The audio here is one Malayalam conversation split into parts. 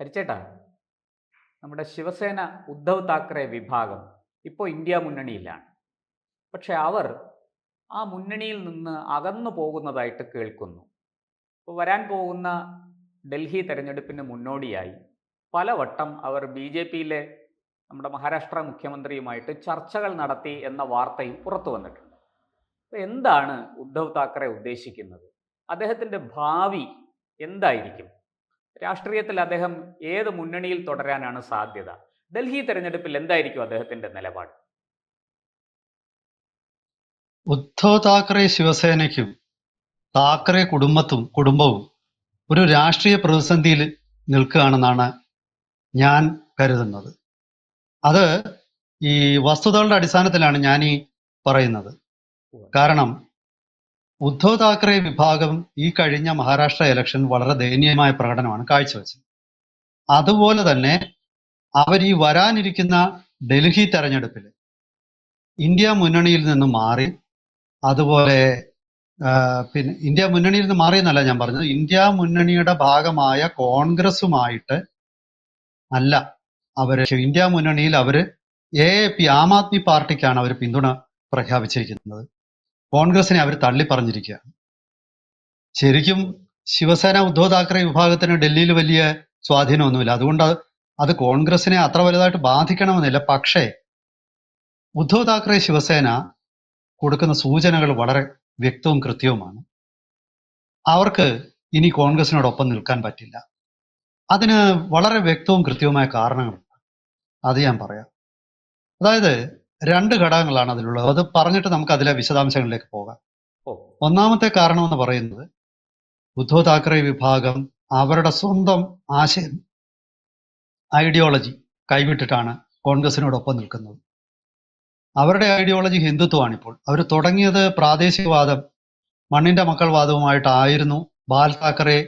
ഹരിച്ചേട്ടാ നമ്മുടെ ശിവസേന ഉദ്ധവ് താക്കറെ വിഭാഗം ഇപ്പോൾ ഇന്ത്യ മുന്നണിയിലാണ്. പക്ഷെ അവർ ആ മുന്നണിയിൽ നിന്ന് അകന്നു പോകുന്നതായിട്ട് കേൾക്കുന്നു. ഇപ്പോൾ വരാൻ പോകുന്ന ഡൽഹി തെരഞ്ഞെടുപ്പിന് മുന്നോടിയായി പലവട്ടം അവർ ബി ജെ പിയിലെ നമ്മുടെ മഹാരാഷ്ട്ര മുഖ്യമന്ത്രിയുമായിട്ട് ചർച്ചകൾ നടത്തി എന്ന വാർത്തയും പുറത്തു വന്നിട്ടുണ്ട്. അപ്പോൾ എന്താണ് ഉദ്ധവ് താക്കറെ ഉദ്ദേശിക്കുന്നത്? അദ്ദേഹത്തിന്റെ ഭാവി എന്തായിരിക്കും? രാഷ്ട്രീയത്തിൽ അദ്ദേഹം ഏത് മുന്നണിയിൽ തുടരാനാണ് സാധ്യത? ഡൽഹി തെരഞ്ഞെടുപ്പിൽ എന്തായിരിക്കും അദ്ദേഹത്തിന്റെ നിലപാട്? ഉദ്ധവ് താക്കറെ ശിവസേനയ്ക്കും താക്കറെ കുടുംബത്തും കുടുംബവും ഒരു രാഷ്ട്രീയ പ്രതിസന്ധിയിൽ നിൽക്കുകയാണെന്നാണ് ഞാൻ കരുതുന്നത്. അത് ഈ വസ്തുതകളുടെ അടിസ്ഥാനത്തിലാണ് ഞാൻ ഈ പറയുന്നത്. കാരണം ഉദ്ധവ് താക്കറെ വിഭാഗം ഈ കഴിഞ്ഞ മഹാരാഷ്ട്ര ഇലക്ഷൻ വളരെ ദയനീയമായ പ്രകടനമാണ് കാഴ്ചവെച്ചത്. അതുപോലെ തന്നെ അവർ ഈ വരാനിരിക്കുന്ന ഡൽഹി തെരഞ്ഞെടുപ്പിൽ ഇന്ത്യ മുന്നണിയിൽ നിന്ന് മാറി അതുപോലെ പിന്നെ ഇന്ത്യ മുന്നണിയിൽ നിന്ന് മാറിയെന്നല്ല ഞാൻ പറഞ്ഞത് ഇന്ത്യ മുന്നണിയുടെ ഭാഗമായ കോൺഗ്രസുമായിട്ട് അല്ല അവർ ഇന്ത്യ മുന്നണിയിൽ അവർ എ പി ആം ആദ്മി പാർട്ടിക്കാണ് അവർ പിന്തുണ പ്രഖ്യാപിച്ചിരിക്കുന്നത്. കോൺഗ്രസിനെ അവർ തള്ളി പറഞ്ഞിരിക്കുകയാണ് ശരിക്കും ശിവസേന ഉദ്ധവ് താക്കറെ വിഭാഗത്തിന് ഡൽഹിയിൽ വലിയ സ്വാധീനമൊന്നുമില്ല. അതുകൊണ്ട് അത് അത് കോൺഗ്രസിനെ അത്ര വലുതായിട്ട് ബാധിക്കണമെന്നില്ല. പക്ഷേ ഉദ്ധവ് താക്കറെ ശിവസേന കൊടുക്കുന്ന സൂചനകൾ വളരെ വ്യക്തവും കൃത്യവുമാണ്. അവർക്ക് ഇനി കോൺഗ്രസിനോടൊപ്പം നിൽക്കാൻ പറ്റില്ല. അതിന് വളരെ വ്യക്തവും കൃത്യവുമായ കാരണങ്ങളുണ്ട്. അത് ഞാൻ പറയാം. അതായത് രണ്ട് ഘടകങ്ങളാണ് അതിലുള്ളത്. അത് പറഞ്ഞിട്ട് നമുക്ക് അതിലെ വിശദാംശങ്ങളിലേക്ക് പോകാം. ഒന്നാമത്തെ കാരണം എന്ന് പറയുന്നത് ഉദ്ധവ് താക്കറെ വിഭാഗം അവരുടെ സ്വന്തം ആശയം ഐഡിയോളജി കൈവിട്ടിട്ടാണ് കോൺഗ്രസിനോടൊപ്പം നിൽക്കുന്നത്. അവരുടെ ഐഡിയോളജി ഹിന്ദുത്വമാണ് ഇപ്പോൾ അവർ തുടങ്ങിയത് പ്രാദേശികവാദം മണ്ണിന്റെ മക്കൾ വാദവുമായിട്ടായിരുന്നു ബാൽ താക്കറെ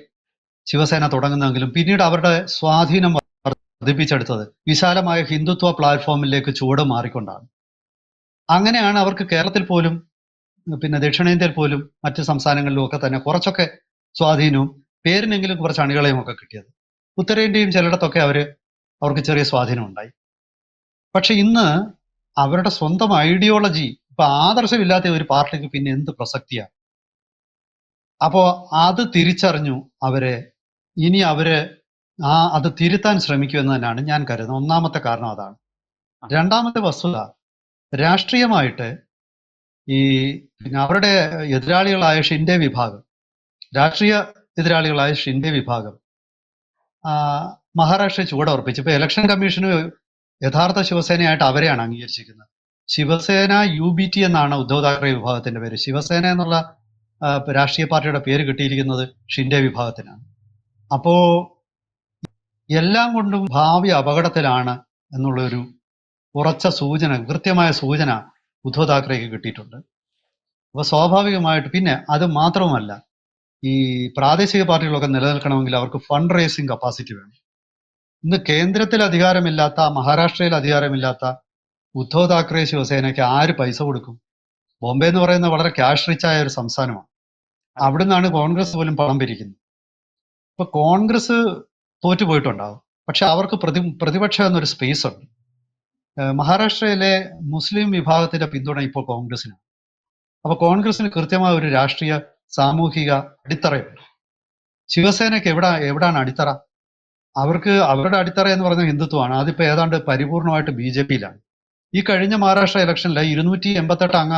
ശിവസേന തുടങ്ങുന്നെങ്കിലും പിന്നീട് അവരുടെ സ്വാധീനം വർദ്ധിപ്പിച്ചെടുത്തത് വിശാലമായ ഹിന്ദുത്വ പ്ലാറ്റ്ഫോമിലേക്ക് ചുവട് മാറിക്കൊണ്ടാണ്. അങ്ങനെയാണ് അവർക്ക് കേരളത്തിൽ പോലും പിന്നെ ദക്ഷിണേന്ത്യയിൽ പോലും മറ്റു സംസ്ഥാനങ്ങളിലും ഒക്കെ തന്നെ കുറച്ചൊക്കെ സ്വാധീനവും പേരിനെങ്കിലും കുറച്ച് അണികളെയും ഒക്കെ കിട്ടിയത്. ഉത്തരേന്ത്യയും ചിലയിടത്തൊക്കെ അവർ അവർക്ക് ചെറിയ സ്വാധീനം ഉണ്ടായി. പക്ഷെ ഇന്ന് അവരുടെ സ്വന്തം ഐഡിയോളജി ഇപ്പൊ ആദർശമില്ലാത്ത ഒരു പാർട്ടിക്ക് പിന്നെ എന്ത് പ്രസക്തിയാണ് അപ്പോ അത് തിരിച്ചറിഞ്ഞു അവരെ ഇനി അവർ ആ അത് തിരുത്താൻ ശ്രമിക്കുമെന്ന് തന്നെയാണ് ഞാൻ കരുതുന്നത്. ഒന്നാമത്തെ കാരണം അതാണ്. രണ്ടാമത്തെ വസ്തുത രാഷ്ട്രീയമായിട്ട് ഈ പിന്നെ അവരുടെ എതിരാളികളായ ഷിൻഡെ വിഭാഗം രാഷ്ട്രീയ എതിരാളികളായ ഷിൻഡെ വിഭാഗം മഹാരാഷ്ട്ര ചുവടുറപ്പിച്ചു ഇപ്പൊ ഇലക്ഷൻ കമ്മീഷന് യഥാർത്ഥ ശിവസേനയായിട്ട് അവരെയാണ് അംഗീകരിച്ചിരിക്കുന്നത്. ശിവസേന യു ബി ടി എന്നാണ് ഉദ്ധവ് താക്കറെ വിഭാഗത്തിന്റെ പേര്. ശിവസേന എന്നുള്ള രാഷ്ട്രീയ പാർട്ടിയുടെ പേര് കിട്ടിയിരിക്കുന്നത് ഷിൻഡെ വിഭാഗത്തിനാണ്. അപ്പോ എല്ലാം കൊണ്ടും ഭാവി അപകടത്തിലാണ് എന്നുള്ളൊരു ഉറച്ച സൂചന കൃത്യമായ സൂചന ഉദ്ധവ് താക്കറേക്ക് കിട്ടിയിട്ടുണ്ട്. അപ്പൊ സ്വാഭാവികമായിട്ട് പിന്നെ അത് മാത്രവുമല്ല ഈ പ്രാദേശിക പാർട്ടികളൊക്കെ നിലനിൽക്കണമെങ്കിൽ അവർക്ക് ഫണ്ട് റേസിംഗ് കപ്പാസിറ്റി വേണം. ഇന്ന് കേന്ദ്രത്തിൽ അധികാരമില്ലാത്ത മഹാരാഷ്ട്രയിൽ അധികാരമില്ലാത്ത ഉദ്ധവ് താക്കറെ ശിവസേനയ്ക്ക് ആര് പൈസ കൊടുക്കും? ബോംബെ എന്ന് പറയുന്ന വളരെ ക്യാഷ് റിച്ച് ആയ ഒരു സംസ്ഥാനമാണ്. അവിടെ നിന്നാണ് കോൺഗ്രസ് പോലും പണം പിരിക്കുന്നത്. ഇപ്പൊ കോൺഗ്രസ് തോറ്റുപോയിട്ടുണ്ടാവും. പക്ഷെ അവർക്ക് പ്രതി പ്രതിപക്ഷം എന്നൊരു സ്പേസ് ഉണ്ട്. മഹാരാഷ്ട്രയിലെ മുസ്ലിം വിഭാഗത്തിന്റെ പിന്തുണ ഇപ്പോൾ കോൺഗ്രസിനാണ് അപ്പൊ കോൺഗ്രസിന് കൃത്യമായ ഒരു രാഷ്ട്രീയ സാമൂഹിക അടിത്തറയുണ്ട്. ശിവസേനയ്ക്ക് എവിടെ എവിടാണ് അടിത്തറ? അവർക്ക് അവരുടെ അടിത്തറ എന്ന് പറയുന്നത് ഹിന്ദുത്വമാണ്. അതിപ്പോ ഏതാണ്ട് പരിപൂർണമായിട്ട് ബി ജെ പിയിലാണ്. ഈ കഴിഞ്ഞ മഹാരാഷ്ട്ര ഇലക്ഷനിൽ ഇരുന്നൂറ്റി എൺപത്തെട്ട് അംഗ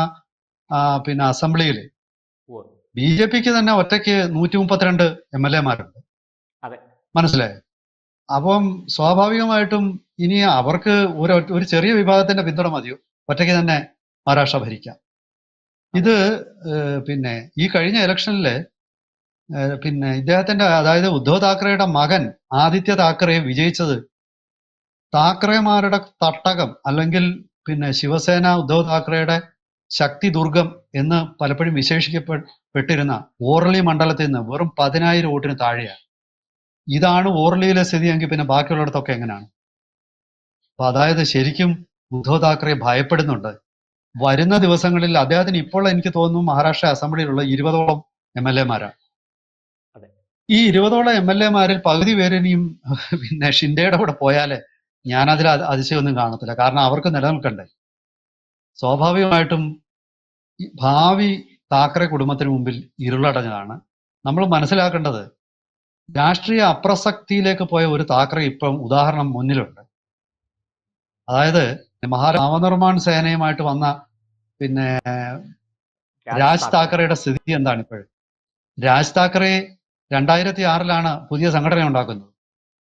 പിന്നെ അസംബ്ലിയിൽ. ബി ജെ പിക്ക് തന്നെ ഒറ്റയ്ക്ക് നൂറ്റി മുപ്പത്തിരണ്ട് എം എൽ എമാരുണ്ട്. മനസ്സിലായോ? അപ്പം സ്വാഭാവികമായിട്ടും ഇനി അവർക്ക് ഒരു ഒരു ചെറിയ വിഭാഗത്തിന്റെ പിന്തുണ മതിയോ? ഒറ്റയ്ക്ക് തന്നെ മഹാരാഷ്ട്ര ഭരിക്കാം. ഇത് പിന്നെ ഈ കഴിഞ്ഞ ഇലക്ഷനിൽ പിന്നെ ഇദ്ദേഹത്തിന്റെ അതായത് ഉദ്ധവ് താക്കറെയുടെ മകൻ ആദിത്യ താക്കറെ വിജയിച്ചത് താക്കറെമാരുടെ തട്ടകം അല്ലെങ്കിൽ പിന്നെ ശിവസേന ഉദ്ധവ് താക്കറെയുടെ ശക്തി ദുർഗം എന്ന് പലപ്പോഴും വിശേഷിക്കപ്പെട്ടിരുന്ന ഓർലി മണ്ഡലത്തിൽ നിന്ന് വെറും പതിനായിരം വോട്ടിന് താഴെയാണ്. ഇതാണ് ഓർലിയിലെ സ്ഥിതി എങ്കിൽ പിന്നെ ബാക്കിയുള്ളിടത്തൊക്കെ എങ്ങനെയാണ്? അപ്പൊ അതായത് ശരിക്കും ഉദ്ധവ് താക്കറെ ഭയപ്പെടുന്നുണ്ട്. വരുന്ന ദിവസങ്ങളിൽ അദ്ദേഹത്തിന് ഇപ്പോൾ എനിക്ക് തോന്നുന്നു മഹാരാഷ്ട്ര അസംബ്ലിയിലുള്ള ഇരുപതോളം എം എൽ എമാരാണ്. ഈ ഇരുപതോളം എം എൽ എമാരിൽ പകുതി പേരിനെയും പിന്നെ ഷിൻഡയുടെ കൂടെ പോയാലേ ഞാനതിൽ അതിശയൊന്നും കാണത്തില്ല. കാരണം അവർക്ക് നിലനിൽക്കണ്ടേ. സ്വാഭാവികമായിട്ടും ഭാവി താക്കറെ കുടുംബത്തിന് മുമ്പിൽ ഇരുളടഞ്ഞതാണ്. നമ്മൾ മനസ്സിലാക്കേണ്ടത് രാഷ്ട്രീയ അപ്രസക്തിയിലേക്ക് പോയ ഒരു താക്കറെ ഇപ്പം ഉദാഹരണം മുന്നിലുണ്ട്. അതായത് മഹാ നവനിർമ്മാൺ സേനയുമായിട്ട് വന്ന പിന്നെ രാജ് താക്കറെയുടെ സ്ഥിതി എന്താണ് ഇപ്പോഴും രാജ് താക്കറെ രണ്ടായിരത്തി ആറിലാണ് പുതിയ സംഘടന ഉണ്ടാക്കുന്നത്.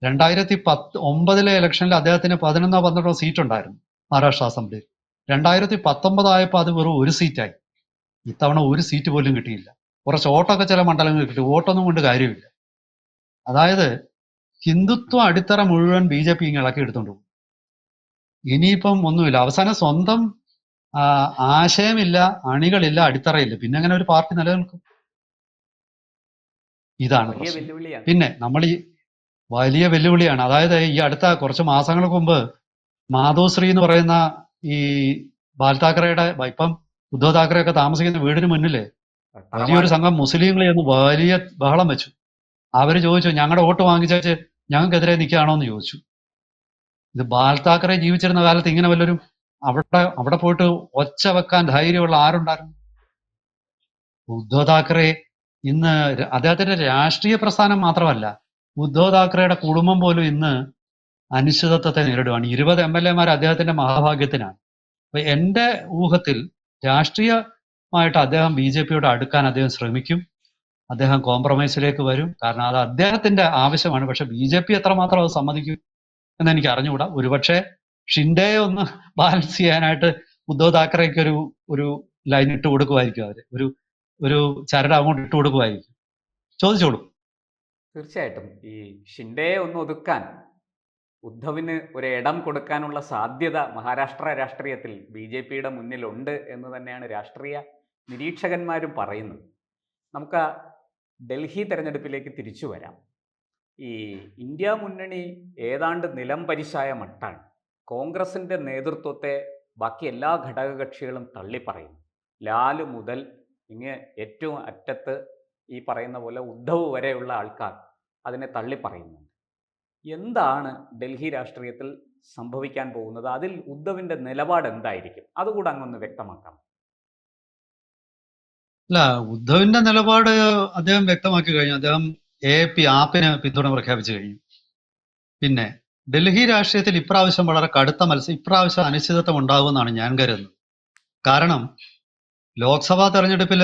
രണ്ടായിരത്തി പത്ത് ഒമ്പതിലെ ഇലക്ഷനിൽ അദ്ദേഹത്തിന് പതിനൊന്നോ പന്ത്രണ്ടോ സീറ്റ് ഉണ്ടായിരുന്നു മഹാരാഷ്ട്ര അസംബ്ലിയിൽ. രണ്ടായിരത്തി പത്തൊമ്പതായപ്പോൾ അത് വെറും ഒരു സീറ്റായി. ഇത്തവണ ഒരു സീറ്റ് പോലും കിട്ടിയില്ല. കുറച്ച് ഓട്ടൊക്കെ ചില മണ്ഡലങ്ങൾ കിട്ടി. വോട്ടൊന്നും കൊണ്ട് കാര്യമില്ല. അതായത് ഹിന്ദുത്വ അടിത്തറ മുഴുവൻ ബി ജെ പി ഇളക്കി എടുത്തോണ്ട് പോകും. ഇനിയിപ്പം ഒന്നുമില്ല. അവസാനം സ്വന്തം ആശയമില്ല അണികളില്ല അടിത്തറയില്ല. പിന്നെ അങ്ങനെ ഒരു പാർട്ടി നിലനിൽക്കും. ഇതാണ് പിന്നെ നമ്മൾ ഈ വലിയ വെല്ലുവിളിയാണ്. അതായത് ഈ അടുത്ത കുറച്ച് മാസങ്ങൾക്ക് മുമ്പ് മാധവശ്രീ എന്ന് പറയുന്ന ഈ ബാൽ താക്കറയുടെ ഇപ്പം ഉദ്ധവ് താക്കറെ ഒക്കെ താമസിക്കുന്ന വീടിന് മുന്നിലേ വലിയൊരു സംഘം മുസ്ലിങ്ങളെ ഒന്ന് വലിയ ബഹളം വെച്ചു. അവർ ചോദിച്ചു ഞങ്ങളുടെ വോട്ട് വാങ്ങിച്ചേച്ച് ഞങ്ങൾക്കെതിരെ നിൽക്കുകയാണോ എന്ന് ചോദിച്ചു. ഇത് ബാൽ താക്കറെ ജീവിച്ചിരുന്ന കാലത്ത് ഇങ്ങനെ വല്ലൊരു അവിടെ അവിടെ പോയിട്ട് ഒച്ച വെക്കാൻ ധൈര്യമുള്ള ആരുണ്ടായിരുന്നു? ഉദ്ധവ് താക്കറെ ഇന്ന് അദ്ദേഹത്തിന്റെ രാഷ്ട്രീയ പ്രസ്ഥാനം മാത്രമല്ല ഉദ്ധവ് താക്കറെയുടെ കുടുംബം പോലും ഇന്ന് അനിശ്ചിതത്വത്തെ നേരിടുകയാണ് ഇരുപത് എം എൽ എമാർ അദ്ദേഹത്തിന്റെ മഹാഭാഗ്യത്തിനാണ്. അപ്പൊ എന്റെ ഊഹത്തിൽ രാഷ്ട്രീയമായിട്ട് അദ്ദേഹം ബി ജെ പിയോട് അടുക്കാൻ അദ്ദേഹം ശ്രമിക്കും. അദ്ദേഹം കോംപ്രമൈസിലേക്ക് വരും. കാരണം അത് അദ്ദേഹത്തിന്റെ ആവശ്യമാണ്. പക്ഷെ ബി ജെ പി എത്രമാത്രം അത് സമ്മതിക്കും എന്ന് എനിക്ക് അറിഞ്ഞുകൂടാ. ഒരുപക്ഷെ ഷിൻഡെ ഒന്ന് ബാലൻസ് ചെയ്യാനായിട്ട് ഉദ്ധവ് താക്കറേക്ക് ഒരു ഒരു ലൈൻ ഇട്ട് കൊടുക്കുമായിരിക്കും അവർ. ഒരു ഒരു ചരട് അങ്ങോട്ട് ഇട്ട് കൊടുക്കുമായിരിക്കും. ചോദിച്ചോളൂ. തീർച്ചയായിട്ടും. ഈ ഷിൻഡയെ ഒന്ന് ഒതുക്കാൻ ഉദ്ധവിന് ഒരു ഇടം കൊടുക്കാനുള്ള സാധ്യത മഹാരാഷ്ട്ര രാഷ്ട്രീയത്തിൽ ബി ജെ പിയുടെ മുന്നിലുണ്ട് എന്ന് തന്നെയാണ് രാഷ്ട്രീയ നിരീക്ഷകന്മാരും പറയുന്നത്. നമുക്ക് ഡൽഹി തെരഞ്ഞെടുപ്പിലേക്ക് തിരിച്ചു വരാം. ഈ ഇന്ത്യ മുന്നണി ഏതാണ്ട് നിലം പരിശായ മട്ടാണ്. കോൺഗ്രസിന്റെ നേതൃത്വത്തെ ബാക്കി എല്ലാ ഘടകകക്ഷികളും തള്ളിപ്പറയുന്നു ലാൽ മുതൽ ഇങ്ങ് ഏറ്റവും അറ്റത്ത് ഈ പറയുന്ന പോലെ ഉദ്ധവ് വരെയുള്ള ആൾക്കാർ അതിനെ തള്ളിപ്പറയുന്നുണ്ട്. എന്താണ് ഡൽഹി രാഷ്ട്രീയത്തിൽ സംഭവിക്കാൻ പോകുന്നത്? അതിൽ ഉദ്ധവിന്റെ നിലപാട് എന്തായിരിക്കും? അതുകൂടെ അങ്ങൊന്ന് വ്യക്തമാക്കാം. അല്ല ഉദ്ധവിന്റെ നിലപാട് അദ്ദേഹം വ്യക്തമാക്കി കഴിഞ്ഞു. അദ്ദേഹം എ പി ആപ്പിന് പിന്തുണ പ്രഖ്യാപിച്ചു കഴിഞ്ഞു. പിന്നെ ഡൽഹി രാഷ്ട്രീയത്തിൽ ഇപ്രാവശ്യം വളരെ കടുത്ത മത്സരം ഇപ്രാവശ്യം അനിശ്ചിതത്വം ഉണ്ടാകുമെന്നാണ് ഞാൻ കരുതുന്നത്. കാരണം ലോക്സഭാ തെരഞ്ഞെടുപ്പിൽ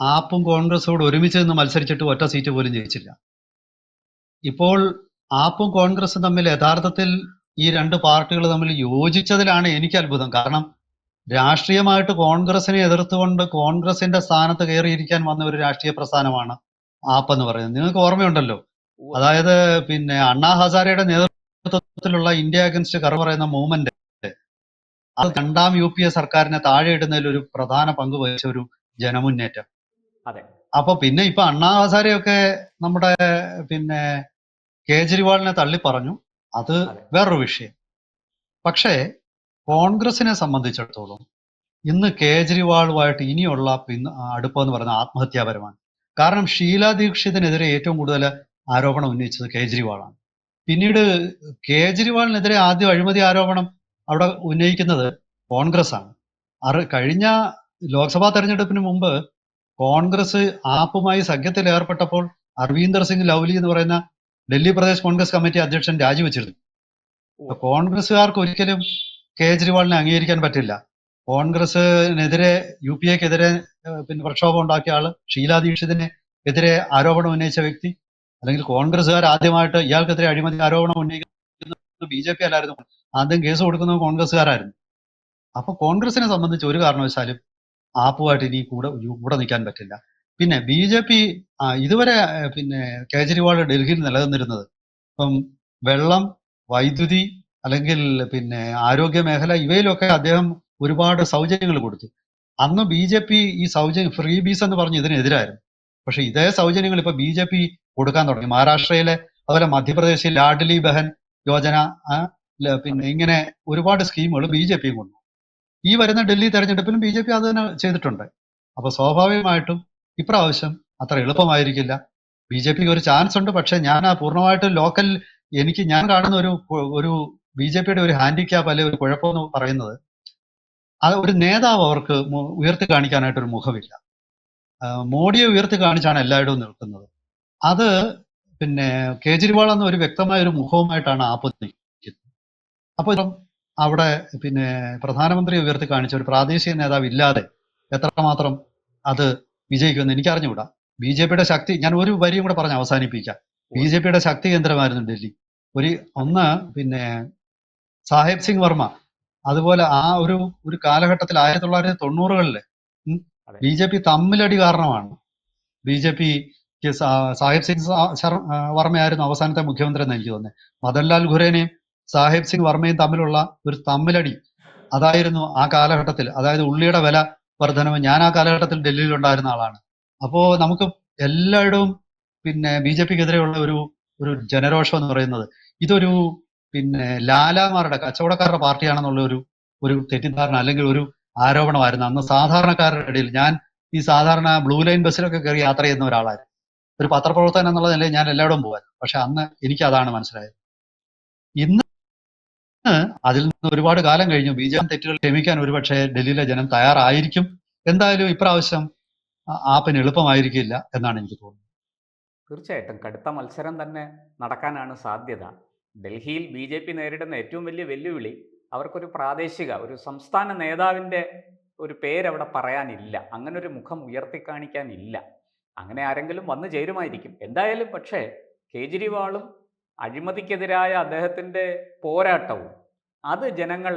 ആപ്പും കോൺഗ്രസും ഒരുമിച്ച് നിന്ന് മത്സരിച്ചിട്ട് ഒറ്റ സീറ്റ് പോലും ജയിച്ചില്ല. ഇപ്പോൾ ആപ്പും കോൺഗ്രസും തമ്മിൽ യഥാർത്ഥത്തിൽ ഈ രണ്ട് പാർട്ടികൾ തമ്മിൽ യോജിച്ചതിലാണ് എനിക്ക് അത്ഭുതം. കാരണം രാഷ്ട്രീയമായിട്ട് കോൺഗ്രസിനെ എതിർത്തുകൊണ്ട് കോൺഗ്രസിന്റെ സ്ഥാനത്ത് കയറിയിരിക്കാൻ വന്ന ഒരു രാഷ്ട്രീയ പ്രസ്ഥാനമാണ് ആപ്പ് എന്ന് പറയുന്നത്. നിങ്ങൾക്ക് ഓർമ്മയുണ്ടല്ലോ? അതായത് പിന്നെ അണ്ണാ ഹസാരയുടെ നേതൃത്വത്തിലുള്ള ഇന്ത്യ അഗൻസ്റ്റ് കറ പറയുന്ന മൂവ്മെന്റ് അത് രണ്ടാം യു പി എ സർക്കാരിനെ താഴെ ഇടുന്നതിൽ ഒരു പ്രധാന പങ്ക് വഹിച്ച ഒരു ജനമുന്നേറ്റം. അതെ. അപ്പൊ പിന്നെ ഇപ്പൊ അണ്ണാ ഹസാരയൊക്കെ നമ്മുടെ പിന്നെ കേജ്രിവാളിനെ തള്ളി പറഞ്ഞു അത്. വേറൊരു വിഷയം. പക്ഷേ കോൺഗ്രസിനെ സംബന്ധിച്ചിടത്തോളം ഇന്ന് കേജ്രിവാളുമായിട്ട് ഇനിയുള്ള പിന്നെ അടുപ്പം എന്ന് പറയുന്നത് ആത്മഹത്യാപരമാണ്. കാരണം ഷീല ദീക്ഷിതിനെതിരെ ഏറ്റവും കൂടുതൽ ആരോപണം ഉന്നയിച്ചത് കേജ്രിവാളാണ്. പിന്നീട് കേജ്രിവാളിനെതിരെ ആദ്യം അഴിമതി ആരോപണം അവിടെ ഉന്നയിക്കുന്നത് കോൺഗ്രസ് ആണ് അറി കഴിഞ്ഞ ലോക്സഭാ തെരഞ്ഞെടുപ്പിന് മുമ്പ് കോൺഗ്രസ് ആപ്പുമായി സഖ്യത്തിൽ ഏർപ്പെട്ടപ്പോൾ അർവീന്ദർ സിംഗ് ലൗലി എന്ന് പറയുന്ന ഡൽഹി പ്രദേശ് കോൺഗ്രസ് കമ്മിറ്റി അധ്യക്ഷൻ രാജിവെച്ചിരുന്നു. കോൺഗ്രസ്സുകാർക്ക് ഒരിക്കലും കേജ്രിവാളിനെ അംഗീകരിക്കാൻ പറ്റില്ല. കോൺഗ്രസിനെതിരെ യു പി എക്കെതിരെ പിന്നെ പ്രക്ഷോഭം ഉണ്ടാക്കിയ ആൾ ഷീലാ ദീക്ഷിതിനെ എതിരെ ആരോപണം ഉന്നയിച്ച വ്യക്തി. അല്ലെങ്കിൽ കോൺഗ്രസ്സുകാർ ആദ്യമായിട്ട് ഇയാൾക്കെതിരെ അഴിമതി ആരോപണം ഉന്നയിക്കുന്നത് ബി ജെ പി അല്ലായിരുന്നു. ആദ്യം കേസ് കൊടുക്കുന്നത് കോൺഗ്രസ്സുകാരായിരുന്നു. അപ്പൊ കോൺഗ്രസിനെ സംബന്ധിച്ച് ഒരു കാരണവശാലും ആപ്പുമായിട്ട് ഇനി കൂടെ കൂടെ നിൽക്കാൻ പറ്റില്ല. പിന്നെ ബി ജെ പി ഇതുവരെ പിന്നെ കേജ്രിവാൾ ഡൽഹിയിൽ നിലനിന്നിരുന്നത് ഇപ്പം വെള്ളം വൈദ്യുതി അല്ലെങ്കിൽ പിന്നെ ആരോഗ്യ മേഖല ഇവയിലൊക്കെ അദ്ദേഹം ഒരുപാട് സൗജന്യങ്ങൾ കൊടുത്തു. അന്ന് ബി ജെ പി ഈ സൗജന്യ ഫ്രീ ബീസ് എന്ന് പറഞ്ഞ് ഇതിനെതിരായിരുന്നു. പക്ഷെ ഇതേ സൗജന്യങ്ങൾ ഇപ്പൊ ബി ജെ പി കൊടുക്കാൻ തുടങ്ങി. മഹാരാഷ്ട്രയിലെ അതുപോലെ മധ്യപ്രദേശിൽ ലാഡ്ലി ബഹൻ യോജന പിന്നെ ഇങ്ങനെ ഒരുപാട് സ്കീമുകൾ ബി ജെ പിയും കൊണ്ടു. ഈ വരുന്ന ഡൽഹി തെരഞ്ഞെടുപ്പിലും ബി ജെ പി അത് തന്നെ ചെയ്തിട്ടുണ്ട്. അപ്പൊ സ്വാഭാവികമായിട്ടും ഇപ്രാവശ്യം അത്ര എളുപ്പമായിരിക്കില്ല. ബി ജെ പിക്ക് ഒരു ചാൻസ് ഉണ്ട് പക്ഷെ ഞാൻ ആ പൂർണമായിട്ട് ലോക്കൽ എനിക്ക് ഞാൻ കാണുന്ന ഒരു ഒരു ബി ജെ പിയുടെ ഒരു ഹാൻഡിക്യാപ്പ് അല്ലെങ്കിൽ ഒരു കുഴപ്പമെന്ന് പറയുന്നത് അത് ഒരു നേതാവ് അവർക്ക് ഉയർത്തി കാണിക്കാനായിട്ട് ഒരു മുഖമില്ല മോഡിയെ ഉയർത്തി കാണിച്ചാണ് എല്ലായിടവും നിൽക്കുന്നത്. അത് പിന്നെ കേജ്രിവാൾ എന്ന ഒരു വ്യക്തമായ ഒരു മുഖവുമായിട്ടാണ് ആപ്പ് നിൽക്കുന്നത്. അപ്പോൾ അവിടെ പിന്നെ പ്രധാനമന്ത്രി ഉയർത്തി കാണിച്ച ഒരു പ്രാദേശിക നേതാവ് ഇല്ലാതെ എത്രമാത്രം അത് വിജയിക്കുമെന്ന് എനിക്ക് അറിഞ്ഞുകൂടാ ബി ജെ പിയുടെ ശക്തി ഞാൻ ഒരു വരിയും കൂടെ പറഞ്ഞ് അവസാനിപ്പിക്കാം. ബി ജെ പിയുടെ ശക്തി കേന്ദ്രമായിരുന്നു ഡൽഹി. ഒരു ഒന്ന് പിന്നെ സാഹിബ് സിംഗ് വർമ്മ. അതുപോലെ ആ ഒരു ഒരു കാലഘട്ടത്തിൽ ആയിരത്തി തൊള്ളായിരത്തി തൊണ്ണൂറുകളിൽ ബി ജെ പി തമ്മിലടി കാരണമാണ്. B J P Sahib Singh വർമ്മയായിരുന്നു അവസാനത്തെ മുഖ്യമന്ത്രി എന്ന് എനിക്ക് തോന്നുന്നത് മദൻലാൽ ഖുരേനയും സാഹിബ് സിംഗ് വർമ്മയും തമ്മിലുള്ള ഒരു തമ്മിലടി അതായിരുന്നു ആ കാലഘട്ടത്തിൽ. അതായത് ഉള്ളിയുടെ വില വർധനവ് ഞാൻ ആ കാലഘട്ടത്തിൽ ഡൽഹിയിൽ ഉണ്ടായിരുന്ന ആളാണ്. അപ്പോ നമുക്ക് എല്ലായിടവും പിന്നെ ബി ജെ പിക്കെതിരെയുള്ള ഒരു ഒരു ജനരോഷം എന്ന് പറയുന്നത്. ഇതൊരു പിന്നെ ലാലാമാരുടെ കച്ചവടക്കാരുടെ പാർട്ടിയാണെന്നുള്ള ഒരു ഒരു തെറ്റിദ്ധാരണ അല്ലെങ്കിൽ ഒരു ആരോപണമായിരുന്നു. അന്ന് സാധാരണക്കാരുടെ ഇടയിൽ ഞാൻ ഈ സാധാരണ ബ്ലൂ ലൈൻ ബസ്സിലൊക്കെ കയറി യാത്ര ചെയ്യുന്ന ഒരാളായിരുന്നു. ഒരു പത്രപ്രവർത്തകൻ എന്നുള്ള നിലയിൽ ഞാൻ എല്ലായിടവും പോകാൻ പക്ഷെ അന്ന് എനിക്ക് അതാണ് മനസ്സിലായത്. ഇന്ന് അതിൽ നിന്ന് ഒരുപാട് കാലം കഴിഞ്ഞു. ബി ജെ പി തെറ്റുകൾ ക്ഷമിക്കാൻ ഒരുപക്ഷെ ഡൽഹിയിലെ ജനം തയ്യാറായിരിക്കും. എന്തായാലും ഇപ്രാവശ്യം ആപ്പിന് എളുപ്പമായിരിക്കില്ല എന്നാണ് എനിക്ക് തോന്നുന്നത്. തീർച്ചയായിട്ടും. കടുത്ത മത്സരം തന്നെ നടക്കാനാണ് സാധ്യത. ഡൽഹിയിൽ ബി ജെ പി നേരിടുന്ന ഏറ്റവും വലിയ വെല്ലുവിളി അവർക്കൊരു പ്രാദേശിക ഒരു സംസ്ഥാന നേതാവിന്റെ ഒരു പേരവിടെ പറയാനില്ല. അങ്ങനെ ഒരു മുഖം ഉയർത്തി കാണിക്കാനില്ല അങ്ങനെ ആരെങ്കിലും വന്നു ചേരുമായിരിക്കും. എന്തായാലും പക്ഷേ കേജ്രിവാളും അഴിമതിക്കെതിരായ അദ്ദേഹത്തിന്റെ പോരാട്ടവും അത് ജനങ്ങൾ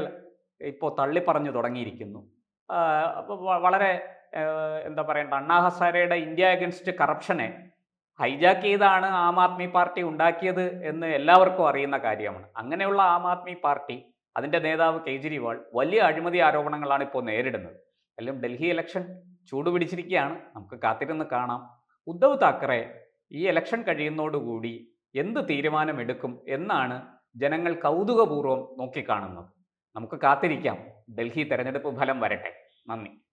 ഇപ്പോൾ തള്ളിപ്പറഞ്ഞു തുടങ്ങിയിരിക്കുന്നു. വളരെ എന്താ പറയണ്ട അണ്ണാ ഹസാരയുടെ ഇന്ത്യ അഗൻസ്റ്റ് കറപ്ഷനെ ഹൈജാക്ക് ചെയ്താണ് ആം ആദ്മി പാർട്ടി ഉണ്ടാക്കിയത് എന്ന് എല്ലാവർക്കും അറിയുന്ന കാര്യമാണ്. അങ്ങനെയുള്ള ആം ആദ്മി പാർട്ടി അതിന്റെ നേതാവ് കേജ്രിവാൾ വലിയ അഴിമതി ആരോപണങ്ങളാണ് ഇപ്പോൾ നേരിടുന്നത്. എല്ലാം ഡൽഹി ഇലക്ഷൻ ചൂടുപിടിച്ചിരിക്കുകയാണ് നമുക്ക് കാത്തിരുന്ന് കാണാം. ഉദ്ധവ് താക്കറെ ഈ ഇലക്ഷൻ കഴിയുന്നതോടുകൂടി എന്ത് തീരുമാനമെടുക്കും എന്നാണ് ജനങ്ങൾ കൗതുകപൂർവം നോക്കിക്കാണുന്നത്. നമുക്ക് കാത്തിരിക്കാം. ഡൽഹി തെരഞ്ഞെടുപ്പ് ഫലം വരട്ടെ. നന്ദി.